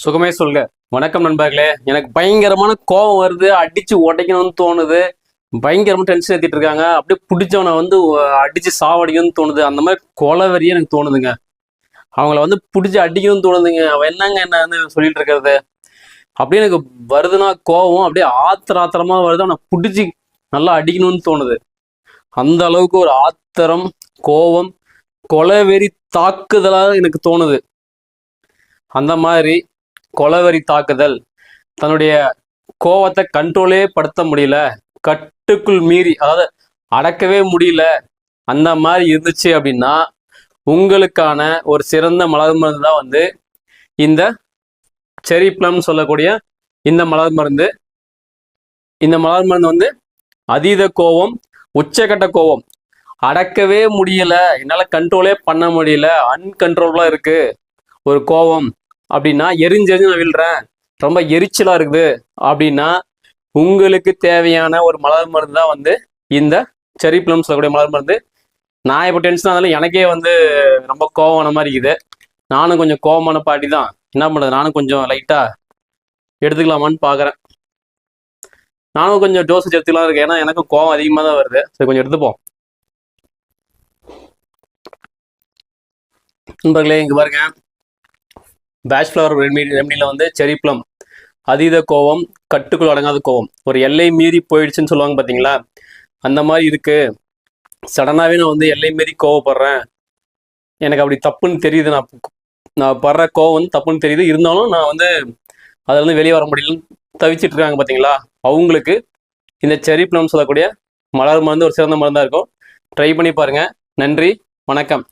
சுகமே சொல்லுங்க வணக்கம் நண்பர்களே. எனக்கு பயங்கரமான கோபம் வருது. அடிச்சு உடைக்கணும்னு தோணுது. பயங்கரமா டென்ஷன் ஏற்றிட்டு இருக்காங்க. அப்படியே பிடிச்சவனை வந்து அடிச்சு சாவடிக்கணும்னு தோணுது. அந்த மாதிரி கொலவெறியே எனக்கு தோணுதுங்க. அவங்கள வந்து பிடிச்சி அடிக்கணும்னு தோணுதுங்க. அவன் என்னங்க என்ன வந்து சொல்லிட்டு இருக்கிறது? அப்படியே எனக்கு வருதுன்னா கோவம் அப்படியே ஆத்திர ஆத்திரமா வருது. அவனை பிடிச்சி நல்லா அடிக்கணும்னு தோணுது. அந்த அளவுக்கு ஒரு ஆத்திரம் கோவம் கொலவெறி தாக்குதலாக எனக்கு தோணுது. அந்த மாதிரி கொலவெறி தாக்குதல். தன்னுடைய கோவத்தை கண்ட்ரோலே படுத்த முடியல. கட்டுக்குள் மீறி அதாவது அடக்கவே முடியல. அந்த மாதிரி இருந்துச்சு அப்படின்னா உங்களுக்கான ஒரு சிறந்த மலர் மருந்து தான் வந்து இந்த செரி பிளம் சொல்லக்கூடிய இந்த மலர் மருந்து. இந்த மலர் மருந்து வந்து அதீத கோவம் உச்சக்கட்ட கோபம் அடக்கவே முடியல. என்னால் கண்ட்ரோலே பண்ண முடியல. அன்கண்ட்ரோலாக இருக்குது ஒரு கோவம். அப்படின்னா எரிஞ்செறிஞ்சு நான் விழுறேன். ரொம்ப எரிச்சலாக இருக்குது. அப்படின்னா உங்களுக்கு தேவையான ஒரு மலர் மருந்து தான் வந்து இந்த செரி பிளம் சொல்லக்கூடிய மலர் மருந்து. நான் இப்போ டென்ஷன் ஆனாலும் எனக்கே வந்து ரொம்ப கோவமான மாதிரி இருக்குது. நானும் கொஞ்சம் கோவமான பாட்டி தான். என்ன பண்ணுறது நானும் கொஞ்சம் லைட்டாக எடுத்துக்கலாமான்னு பார்க்குறேன் நானும் கொஞ்சம் டோஸ் எடுத்துக்கலாம் இருக்கேன். ஏன்னா எனக்கும் கோவம் அதிகமாக தான் வருது. சரி கொஞ்சம் எடுத்துப்போம். நண்பர்களே இங்கே பாருங்க. பேட்ச் ஃப்ளவர் ரெமி ரெமடியில் வந்து செரி ப்ளம் அதீத கோவம் கட்டுக்குள் அடங்காத கோவம். ஒரு எல்லை மீறி போயிடுச்சுன்னு சொல்லுவாங்க பார்த்தீங்களா அந்த மாதிரி இருக்குது சடனாகவே நான் வந்து எல்லை மீறி கோவப்படுறேன். எனக்கு அப்படி தப்புன்னு தெரியுது. நான் நான் படுற கோவம் வந்து தப்புன்னு தெரியுது. இருந்தாலும் நான் வந்து அதிலேருந்து வெளியே வர முடியலன்னு தவிச்சிட்டு இருக்காங்க பார்த்தீங்களா அவங்களுக்கு இந்த செரி ப்ளம் சொல்லக்கூடிய மலர் மருந்து ஒரு சிறந்த மருந்தாக இருக்கும். ட்ரை பண்ணி பாருங்க. நன்றி. வணக்கம்.